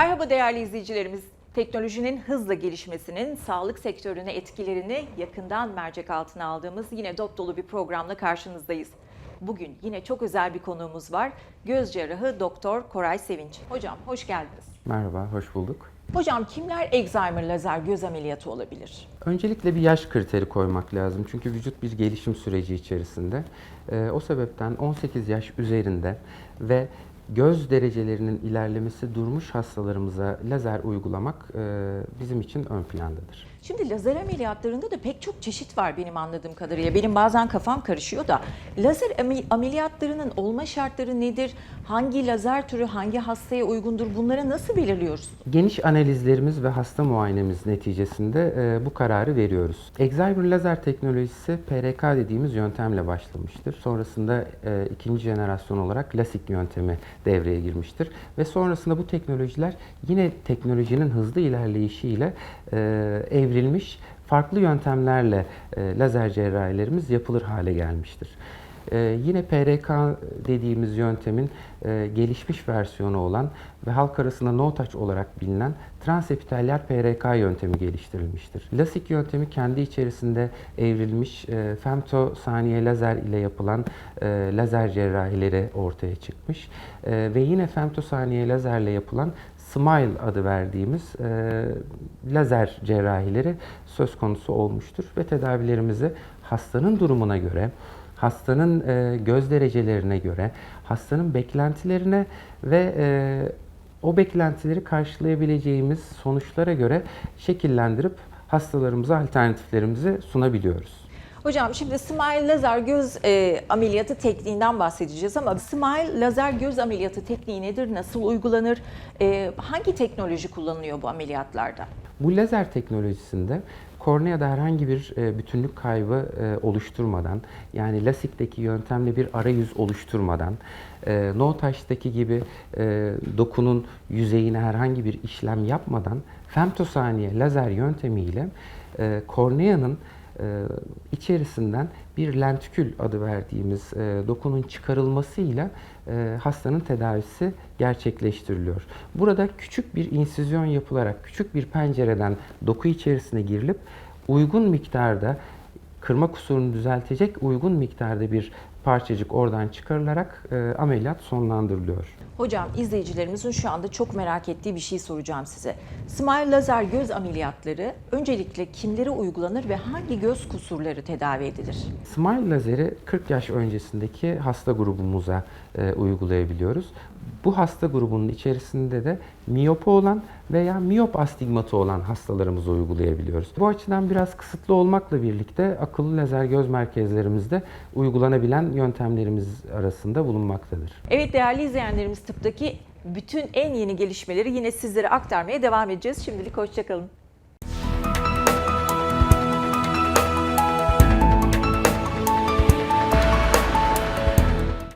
Merhaba değerli izleyicilerimiz. Teknolojinin hızla gelişmesinin sağlık sektörüne etkilerini yakından mercek altına aldığımız yine dop dolu bir programla karşınızdayız. Bugün yine çok özel bir konuğumuz var. Göz cerrahı Doktor Koray Sevinç. Hocam hoş geldiniz. Merhaba, hoş bulduk. Hocam kimler Alzheimer lazer göz ameliyatı olabilir? Öncelikle bir yaş kriteri koymak lazım. Çünkü vücut bir gelişim süreci içerisinde. Ee, o sebepten 18 yaş üzerinde ve göz derecelerinin ilerlemesi durmuş hastalarımıza lazer uygulamak e, bizim için ön plandadır. Şimdi lazer ameliyatlarında da pek çok çeşit var benim anladığım kadarıyla. Benim bazen kafam karışıyor da lazer amel- ameliyatlarının olma şartları nedir? Hangi lazer türü hangi hastaya uygundur? Bunları nasıl belirliyoruz? Geniş analizlerimiz ve hasta muayenemiz neticesinde e, bu kararı veriyoruz. Alzheimer lazer teknolojisi PRK dediğimiz yöntemle başlamıştır. Sonrasında e, ikinci jenerasyon olarak LASIK yöntemi devreye girmiştir. Ve sonrasında bu teknolojiler yine teknolojinin hızlı ilerleyişiyle e, evrilmiş farklı yöntemlerle e, lazer cerrahilerimiz yapılır hale gelmiştir. Ee, yine PRK dediğimiz yöntemin e, gelişmiş versiyonu olan ve halk arasında no touch olarak bilinen transepitelyer PRK yöntemi geliştirilmiştir. LASIK yöntemi kendi içerisinde evrilmiş e, femtosaniye lazer ile yapılan e, lazer cerrahileri ortaya çıkmış E, ve yine femtosaniye lazerle yapılan Smile adı verdiğimiz e, lazer cerrahileri söz konusu olmuştur ve tedavilerimizi hastanın durumuna göre hastanın e, göz derecelerine göre, hastanın beklentilerine ve e, o beklentileri karşılayabileceğimiz sonuçlara göre şekillendirip hastalarımıza alternatiflerimizi sunabiliyoruz. Hocam şimdi Smile lazer göz e, ameliyatı tekniğinden bahsedeceğiz ama Smile lazer göz ameliyatı tekniği nedir? Nasıl uygulanır? E, hangi teknoloji kullanılıyor bu ameliyatlarda? Bu lazer teknolojisinde korneada herhangi bir e, bütünlük kaybı e, oluşturmadan, yani LASIK'teki yöntemle bir arayüz oluşturmadan, e, no touch'taki gibi dokunun yüzeyine herhangi bir işlem yapmadan femtosaniye lazer yöntemiyle korneanın e, içerisinden bir lentikül adı verdiğimiz e, dokunun çıkarılmasıyla e, hastanın tedavisi gerçekleştiriliyor. Burada küçük bir insizyon yapılarak küçük bir pencereden doku içerisine girilip uygun miktarda kırma kusurunu düzeltecek uygun miktarda bir parçacık oradan çıkarılarak e, ameliyat sonlandırılıyor. Hocam izleyicilerimizin şu anda çok merak ettiği bir şey soracağım size. Smile lazer göz ameliyatları öncelikle kimlere uygulanır ve hangi göz kusurları tedavi edilir? Smile lazeri 40 yaş öncesindeki hasta grubumuza e, uygulayabiliyoruz. Bu hasta grubunun içerisinde de miyopu olan veya miyop astigmatı olan hastalarımıza uygulayabiliyoruz. Bu açıdan biraz kısıtlı olmakla birlikte akıllı lazer göz merkezlerimizde uygulanabilen yöntemlerimiz arasında bulunmaktadır. Evet değerli izleyenlerimiz tıptaki bütün en yeni gelişmeleri yine sizlere aktarmaya devam edeceğiz. Şimdilik hoşçakalın.